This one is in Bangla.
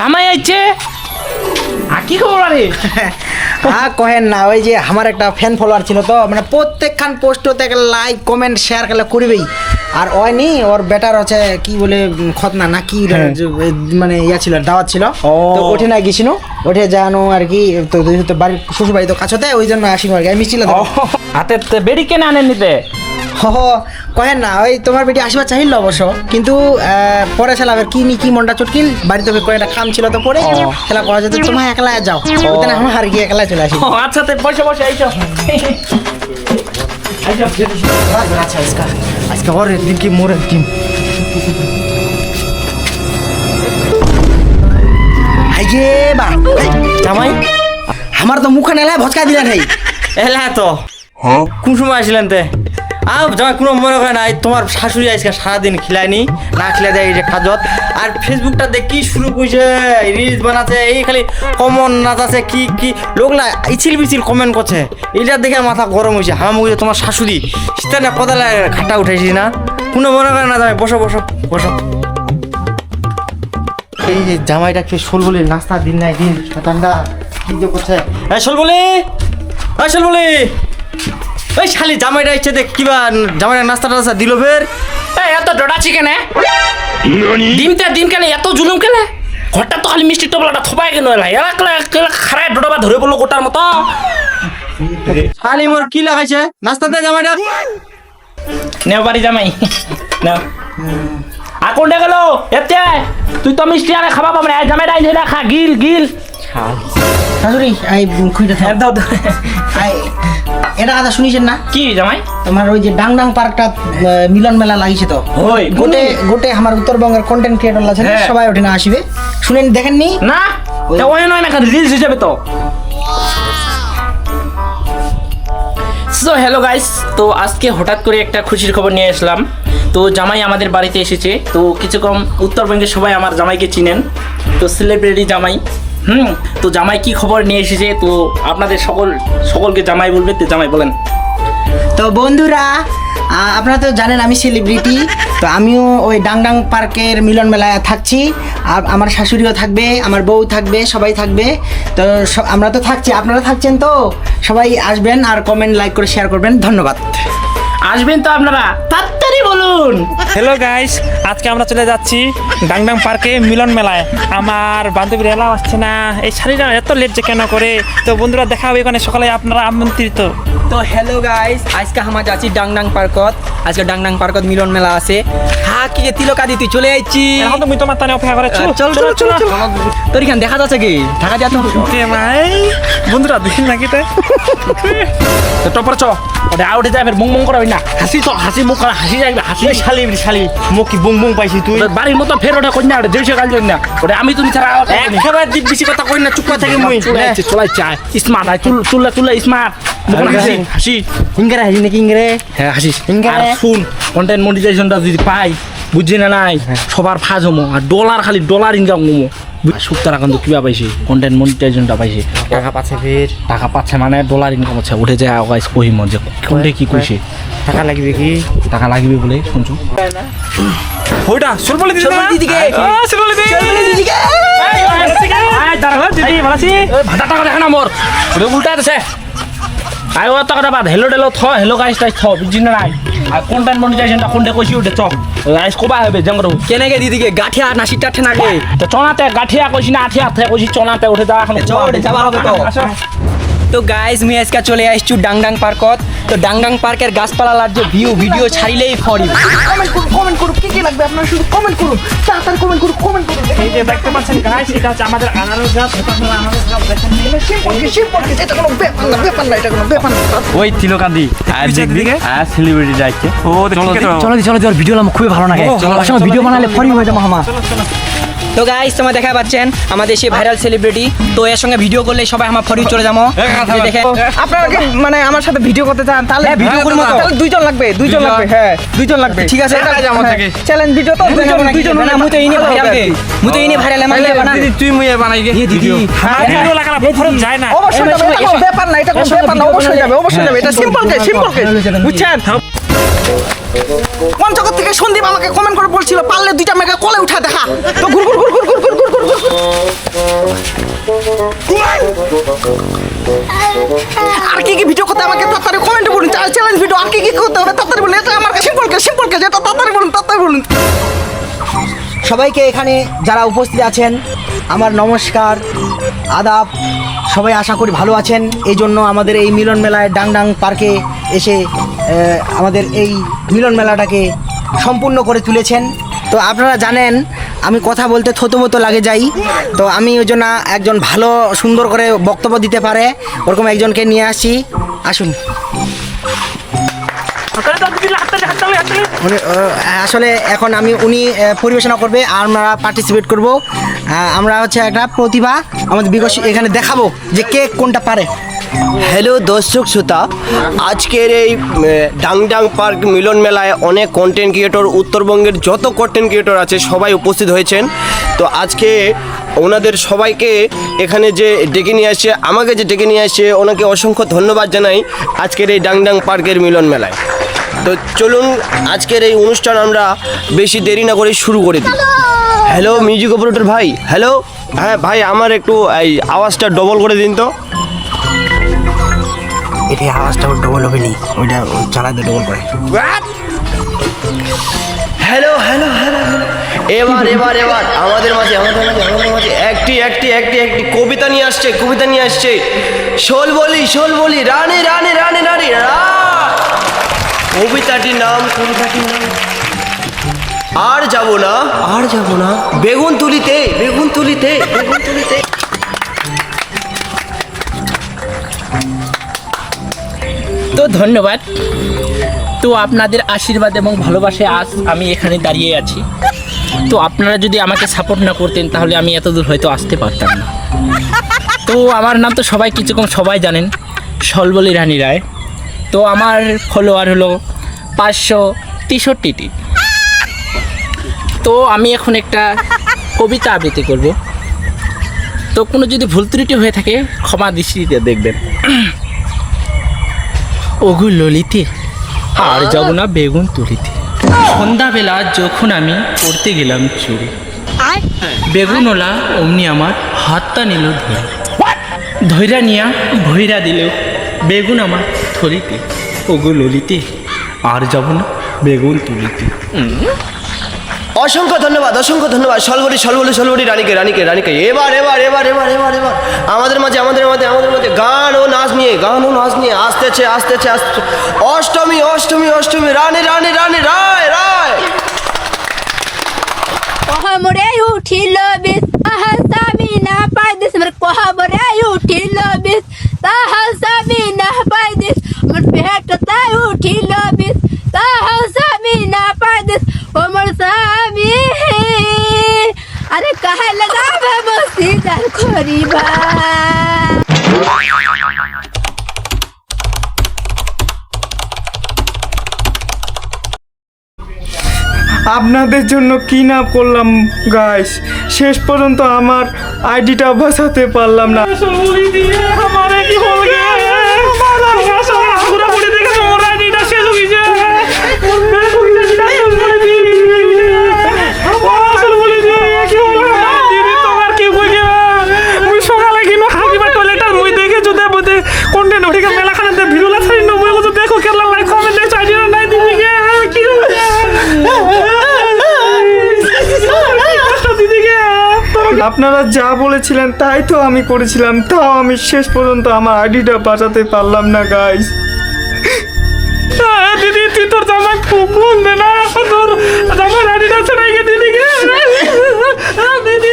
জামাই আইছে আর কি খবর আরে? আ কহেন না ওই যে আমার একটা ফ্যান ফলোয়ার ছিল তো মানে প্রত্যেকখান পোস্ট হতে লাইক কমেন্ট শেয়ার করলে করবেই। আর ওই নি ওর বেটার হচ্ছে কি বলে খতনা না কি মানে ইয়া ছিল দাওয়াত ছিল। তো ওঠে না গেছিল ওঠে জানো আর কি তো বাড়ির শ্বশুর বাড়ি তো কাছতে ওই জন্য আসিনি আর কি আমি ও, হাতে তে বেড়ি কেন আনেন নিতে হ কহেন না ওই তোমার বেটি আসবা চাইল অবশ্য কিন্তু আহ, পরে আবার কি নি কি মনটা চটকিল বাড়িতে কয়েকটা কাম ছিল তো পরে খেলা করা যেত তোমার একলা যাও ওইখানে আমার আর কি একলা চলে আসি। আচ্ছা তে বসে বসে আইছো আচ্ছা আজকে আজকে ওর দিন কি মোরের দিন? আইয়ে বা জামাই আমার তো মুখে নেলা ভচকা দিলেন হেই এলা তো। কোন সময় আসলেন তে? আও জামাই, কোনো মনে করে নাই, তোমার শাশুড়ি আজকে সারাদিন খিলায়নি, না খিলাই দেয় এই যে কাজত আর ফেসবুকটা দেখি শুরু করছে রিলস বানাচ্ছে, এই খালি কমন নাচাছে কি কি লোকলা ইছিল বিছিল কমেন্ট করছে। এইটা দেখে মাথা গরম হয়েছে হাম হয়েছে তোমার শাশুড়ি। সেটা না কদালে খাটা উঠাইছি না। কোনো মনে করে না জামাই, বসো বসো বসো। এই যে জামাইটা কে শোল বলে নাস্তা দিন নাই দিন ঠান্ডা কি যে করছে? এই শোল বলে এই শোল বলে ওই শালি জামাইটা ইচ্ছে দেখ কিবা জামাইটা নাস্তা টাস্তা দিল ফের। এই এত ডোডা চিকেন ডিমটা ডিম কেন এত জুলুম কেন? ঘরটা তো খালি মিষ্টি টপলাটা থোপাই কেন এলা খারাই ডোডাবা ধরে বলল গোটার মতো। শালি মোর কি লাগাইছে? নাস্তাতে জামাইটা নেও বাড়ি জামাই। নেও। আর কোনটা গেল এতে। তুই তো মিষ্টি আরে খাবা পাবি না এই আইছে না খা গিল গিল। শাশুড়ি আই খুঁজে থাক। দাও দাও আই এটা কথা শুনিছেন না? কি জামাই? তোমার ওই যে ডাং ডাং পার্কটা মিলন মেলা লাগিছে তো? ওই গোটে গোটে আমার উত্তরবঙ্গের কন্টেন্ট ক্রিয়েটর আছে হ্যাঁ। সবাই ওঠে না আসবে। শুনেন দেখেননি? না? তা ওই নয় না রিলস হিসেবে তো। সো হ্যালো গাইস তো আজকে হঠাৎ করে একটা খুশির খবর নিয়ে আসলাম। তো জামাই আমাদের বাড়িতে এসেছে। তো কিছু কম উত্তরবঙ্গের সবাই আমার জামাইকে চিনেন। তো সেলিব্রিটি জামাই। হুম, তো জামাই কি খবর নিয়ে এসেছে? তো আপনাদের সকল, সকলকে জামাই বলবে। তো জামাই বলেন। তো বন্ধুরা আপনারা তো জানেন আমি সেলিব্রিটি তো আমিও ওই ডাংডাং পার্কের মিলন মেলায় থাকছি। আর আমার শাশুড়িও থাকবে, আমার বউ থাকবে, সবাই থাকবে। তো আমরা তো থাকছি, আপনারা থাকছেন তো? সবাই আসবেন আর কমেন্ট লাইক করে শেয়ার করবেন। ধন্যবাদ। আসবেন তো আপনারা। তাড়াতাড়ি বলুন। হ্যালো গাইস আজকে আমরা চলে যাচ্ছি ডাংডাং পার্কে মিলন মেলায়। আমার বান্ধবীর এলাও আসছে না। এই শাড়িটা এত লেট যে কেন করে? তো বন্ধুরা দেখা হবে এখানে সকালে আপনারা আমন্ত্রিত। তো হ্যালো গাইস আজকে আমরা যাচ্ছি ডাংডাং পার্কত। আজকে ডাংডাং পার্কত মিলন মেলা আছে। হ্যাঁ কি যে তিলকাদি তুই চলে আইছি। এখন তুমি তোমার তানে অপেক্ষা করে চল চল চল চল তোর এখানে দেখা যাচ্ছে কি? ঢাকা যাচ্ছে বন্ধুরা দেখি নাকি তাই। তো টপর চ। ওটা আউটে যাবে বং বং করাবি না। হাসি তো হাসি মুখ করা হাসি যাবে হাসি শালি শালি। মুখ কি বুং বুং পাইছি তুই? বাড়ির মতো ফের ওটা কন্যা ওটা দেড়শো কাল না। ওটা আমি তুমি ছাড়া আর একেবারে দিক বেশি কথা কই না চুপ করে থাকি মুই। চুলাইছে চুলাইছে স্মার্ট আই চুল চুলা চুলা স্মার্ট। হাসি হাসি। ইংরে হাসি নাকি ইংরে? হ্যাঁ ইনকারে। আর শুন কন্টেন্ট মনিটাইজেশনটা যদি পাই বুঝছি না নাই? সবার ফাজ হমো আর ডলার খালি ডলার ইনকাম হমো। সুক্তারা কিন্তু কিবা পাইছে? কন্টেন্ট মনিটাইজেশনটা পাইছে। টাকা পাচ্ছে ফের। টাকা পাচ্ছে মানে ডলার ইনকাম হচ্ছে উঠে যায় গাইস কহিম যে কোনটা কি কইছে? টাকা লাগবে কি? টাকা লাগবে বলে শুনছো? ওইটা চল বলে দিদি। বলে দিদিকে। চল বলে দিদি দিদি ভালো আছি। ভাতা টাকা দেখা না মোর। উল্টা আছে আই ও টাকা বাদ। হেলো ডেলো থ হেলো গাইস তাই থ বুঝছি না নাই? আর কন্টেন্ট মনিটাইজেশনটা কোনটা কইছি ওটা চ গাইস কোবা হবে জঙ্গরু কেনেকে দিদিকে গাঠিয়া নাসি টাঠে নাগে তো চনাতে গাঠিয়া কইছি না আঠিয়া থেকে কইছি চনাতে উঠে যাওয়া এখন। চল যাবা হবে তো। তো গাইস মুই আজকে চলে আসছি ডাংডাং পার্কত। তো ডাংডাং পার্কের গাছপালার যে ভিউ ভিডিও ছাড়িলেই ফরি কমেন্ট করুন কমেন্ট করুন কি কি লাগবে আপনারা শুধু কমেন্ট করুন। তাড়াতাড়ি কমেন্ট করুন কমেন্ট করুন। এই যে দেখতে পাচ্ছেন গাইস এটা হচ্ছে আমাদের আনারস গাছ এটা গাছ দেখেন শিম্পলকে শিম্পলকে এটা কোনো ব্যাপার না ব্যাপার না এটা কোনো ব্যাপার না। ওই তিলকাদি আর পিছের দেখবি। আর সেলিব্রিটি যাচ্ছে ও চলো চলো। চলো ভিডিও আমার খুবই ভালো লাগে। সময় ভিডিও বানালে ফরি হয়ে যাব আমার তো গাইস তোমরা দেখা পাচ্ছেন আমাদের সেই ভাইরাল সেলিব্রিটি তো এর সঙ্গে ভিডিও করলে সবাই আমার ফরি চলে যাব দেখে আপনারা কি মানে আমার সাথে ভিডিও করতে চান তাহলে হ্যাঁ, ভিডিও করব তাহলে দুইজন লাগবে দুইজন লাগবে হ্যাঁ দুইজন লাগবে ঠিক আছে চ্যালেঞ্জ ভিডিও তো দুইজন দুইজন না মুই তো ইনি ভাইরাল গে মুই তো ইনি ভাইরাল আমার গে বানা দিদি তুই মুই বানাই গে দিদি আমার ভিডিও লাগালে ফরম যায় না অবশ্যই যাবে এটা কোনো ব্যাপার না এটা কোনো ব্যাপার না অবশ্যই যাবে অবশ্যই যাবে এটা সিম্পল কে সিম্পল কে বুঝছেন পঞ্চগড় থেকে সন্দীপ আমাকে কমেন্ট করে বলছিল, পারলে দুইটা মেঘা কোলে উঠা দেখা। তো ঘুর ঘুর ঘুর ঘুর ঘুর ঘুর ঘুর ঘুর আর কি কি ভিডিও করতে আমাকে তাড়াতাড়ি কমেন্টে বলুন চ্যালেঞ্জ ভিডিও আর কি কি করতে হবে তাড়াতাড়ি বলুন, এটা আমার সিম্পল কে সিম্পল কে যেটা তাড়াতাড়ি বলুন তাড়াতাড়ি বলুন। সবাইকে এখানে যারা উপস্থিত আছেন, আমার নমস্কার। আদাব। সবাই আশা করি ভালো আছেন। এই জন্য আমাদের এই মিলন মেলায় ডাং ডাং পার্কে এসে আমাদের এই মিলন মেলাটাকে সম্পূর্ণ করে তুলেছেন। তো আপনারা জানেন, আমি কথা বলতে থতমতো লাগে যাই। তো আমি ওই জন্য একজন ভালো, সুন্দর করে বক্তব্য দিতে পারে। ওরকম একজনকে নিয়ে আসি। আসুন। উনি, আসলে এখন আমি উনি পরিবেশনা করবে আর আমরা পার্টিসিপেট করব। আমরা হচ্ছে একটা প্রতিভা আমাদের বিকশিত এখানে দেখাবো যে কে কোনটা পারে। হ্যালো দর্শক শ্রোতা। আজকের এই ডাংডাং পার্ক মিলন মেলায় অনেক কন্টেন্ট ক্রিয়েটর উত্তরবঙ্গের যত কন্টেন্ট ক্রিয়েটর আছে সবাই উপস্থিত হয়েছেন। তো আজকে ওনাদের সবাইকে এখানে যে ডেকে নিয়ে আসছে আমাকে যে ডেকে নিয়ে আসছে ওনাকে অসংখ্য ধন্যবাদ জানাই আজকের এই ডাংডাং পার্কের মিলন মেলায়। তো চলুন আজকের এই অনুষ্ঠান আমরা বেশি দেরি না করে শুরু করে দিই। হ্যালো মিউজিক অপারেটর ভাই হ্যালো হ্যাঁ ভাই আমার একটু এই আওয়াজটা ডবল করে দিন তো। এটা আওয়াজটা ডবল হবে নি ওইটা চালাতে ডবল করে। হ্যালো হ্যালো হ্যালো এবার এবার এবার আমাদের মাঝে আমাদের মাঝে আমাদের মাঝে একটি একটি একটি একটি কবিতা নিয়ে আসছে কবিতা নিয়ে আসছে। শোল বলি শোল বলি রানী রানী রানী রানী রা কবিতাটির নাম কবিতাটির নাম? আর যাব না। আর যাব না। বেগুন তুলিতে বেগুন তুলিতে বেগুন তুলিতে। তো ধন্যবাদ। তো আপনাদের আশীর্বাদ এবং ভালোবাসে আজ আমি এখানে দাঁড়িয়ে আছি। তো আপনারা যদি আমাকে সাপোর্ট না করতেন তাহলে আমি এত দূর হয়তো আসতে পারতাম না। তো আমার নাম তো সবাই কিছুক্ষণ সবাই জানেন সলবলি রানী রায়। তো আমার ফলোয়ার হলো পাঁচশো তেষট্টিটি। তো আমি এখন একটা কবিতা আবৃত্তি করব। তো কোনো যদি ভুল ত্রুটি হয়ে থাকে, ক্ষমা দৃষ্টিতে দেখবেন। ওগু ললিতে, আর যাব না বেগুন তুলিতে। সন্ধ্যাবেলা যখন আমি পড়তে গেলাম চুরি বেগুনওলা অমনি আমার হাতটা নিল ধরে। ধৈরা নিয়া ভৈরা দিল, বেগুন আমার থলিতে ওগো ললিতে আর যাব না বেগুন তুলিতে। অসংখ্য ধন্যবাদ অসংখ্য ধন্যবাদ। সলবরি সলবরি সলবরি রানীকে রানীকে রানীকে। এবার এবার এবার এবার এবার এবার। আমাদের মাঝে আমাদের মাঝে আমাদের মাঝে গান ও নাচ নিয়ে গান ও নাচ নিয়ে আসতেছে আসতেছে আসতেছে। অষ্টমী অষ্টমী অষ্টমী রানী রানী রানী রায় রায়। কোহমরে উঠিল বিষ তাহা সামি না পাই দিস মোর কোহমরে উঠিল বিষ তাহা সামি না পাই দিস মোর পেট তাই উঠিল বিষ সামি না পাই দিস ও মোর স্বামী। আরে কাহে লাগাবে বসি খরিবা আপনাদের জন্য কি না করলাম গাইস শেষ পর্যন্ত আমার আইডিটা বাঁচাতে পারলাম না। আপনারা যা বলেছিলেন তাই তো আমি করেছিলাম। তাও আমি শেষ পর্যন্ত আমার আইডিটা বাঁচাতে পারলাম না গাইস দিদি তুই তোর জামা বল দে না তোর জামার আইডিটা ছড়াই গে দিদি গে? দিদি।